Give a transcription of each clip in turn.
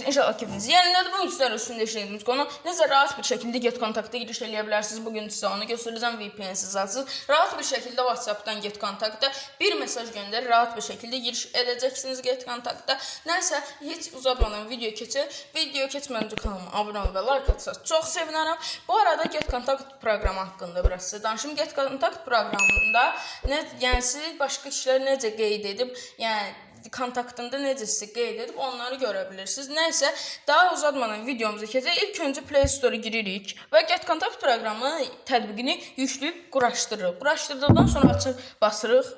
İnşallah keyfiniz yerindedir. Bu üstler üstünde işlediğimiz konu necə rahat bir şekilde get kontakta giriş eləyə. Bugün size onu göstereceğim VPN-siz açsız. Rahat bir şekilde WhatsApp'tan get kontakta bir mesaj gönder. Rahat bir şekilde giriş edeceksiniz get kontakta. Neyse hiç uzatmadan video keçir. Video keçmədən öncə kanalıma abunə ol və like atsanız çox sevinərəm. Bu arada get kontakt proqramı haqqında biraz sizə danışım. Get kontakt proqramında nə yəni siz başqa kişilər necə qeyd edib, yəni kontaktında necəsə qeyd edib onları görə bilirsiniz. Nəysə, daha uzatmadan videomuza keçək. İlk öncə Play Store-a giririk və Get Contact proqramı tətbiqini yükləyib quraşdırırıq. Quraşdırdıqdan sonra açır, basırıq.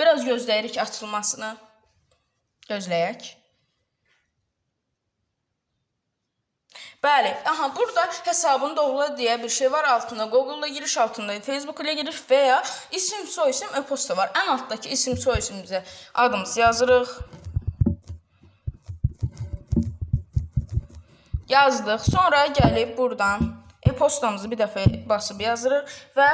Biraz gözləyirik açılmasını. Gözləyək. Bəli, aha burada hesabını doğrula deyə bir şey var altında. Google-la giriş altında, Facebook ilə giriş və ya isim, soyisim, e-posta var. Ən altdakı isim, soyisimizə adımızı yazırıq. Yazdıq. Sonra gəlib buradan e-postamızı bir dəfə basıb yazırıq və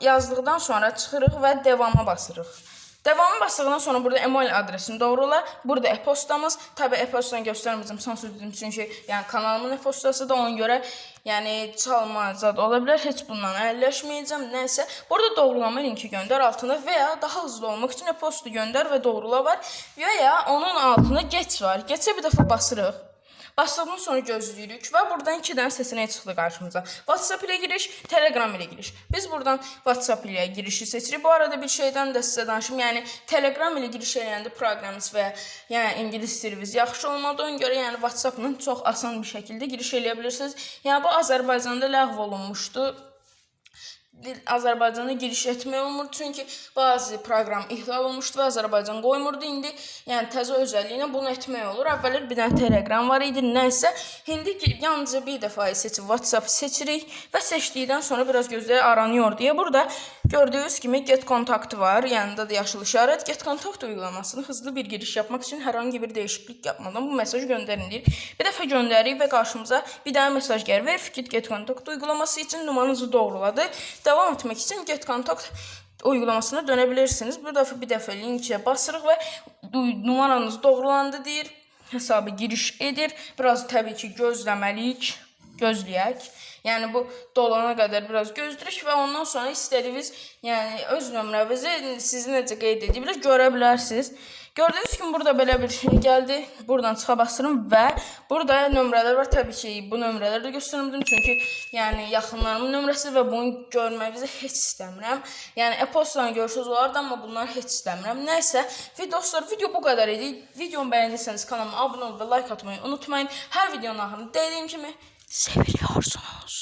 yazdıqdan sonra çıxırıq və devama basırıq. Devamı basdıqdan sonra burada email adresini doğrula. Burada e-postamız. Tabi e-postanı göstərməyəcəm. Sansür dedim çünki yəni kanalımın e-postası da ona görə yəni çalma zad ola bilər. Heç bundan əlləşməyəcəm. Nəysə, burada doğrulama linki göndər altına və ya daha hızlı olmaq üçün e-postu göndər və doğrula var və ya onun altına geç var. Geçə bir dəfə basırıq. Basdıqdan sonra gözləyirik və buradan iki dənə seçenek çıxdı qarşımıza. WhatsApp ilə giriş, Telegram ilə giriş. Biz buradan WhatsApp ilə girişi seçirik. Bu arada bir şeydən də sizə danışım. Yəni Telegram ilə giriş eləyəndə proqramınız və yəni ingilis diliniz yaxşı olmadığına görə yəni WhatsApp-la çox asan bir şəkildə giriş eləyə bilirsiniz. Yəni bu Azərbaycanda ləğv olunmuşdu. Azərbaycana giriş etmək olmur çünki bəzi proqram ihlal olmuşdu və Azərbaycan qoymurdu. İndi yəni təzə özəlliyinə bunu etmək olur. Əvvəllər bir dənə Telegram var idi. Nəysə, indi yalnızca bir dəfə seçib WhatsApp seçirik və seçdikdən sonra biraz gözləri aranıyor deyə burada gördüyünüz kimi Get Contact var. Yanında da yaşıl işarət. Get Contact uygulamasını hızlı bir giriş yapmaq üçün hər hansı bir dəyişiklik yapmadan bu mesaj göndərilir. Bir dəfə göndəririk və qarşımıza bir dənə mesaj gəlir. Verifikat Get Contact uygulaması üçün numaranızı doğruladı. Devam etmək üçün Get Contact uygulamasına dönə bilirsiniz. Bu dəfə bir dəfə linkə basırıq du- numaranız doğrulandı deyir. Hesabı giriş edir. Biraz təbii ki gözləməliyik. Gözləyək. Yəni bu dolana qədər biraz gözləyirik və ondan sonra istədiyiniz, yəni öz nömrənizi siz necə qeyd ediblər görə bilərsiniz. Gördüyünüz kimi burada belə bir şey gəldi. Buradan çıxa basıram və burada nömrələr var. Təbii ki, bu nömrələri də göstərmədim çünki yəni yaxınlarımın nömrəsi və bunu görməyizi heç istəmirəm. Yəni e-postanı görsəz olardı, amma bunları heç istəmirəm. Nəysə, və dostlar, video bu qədər idi. Videomu bəyəndiyseniz kanalıma abunə olub və like atmayı unutmayın. Hər videonun axırında dediyim kimi seviliyorsunuz.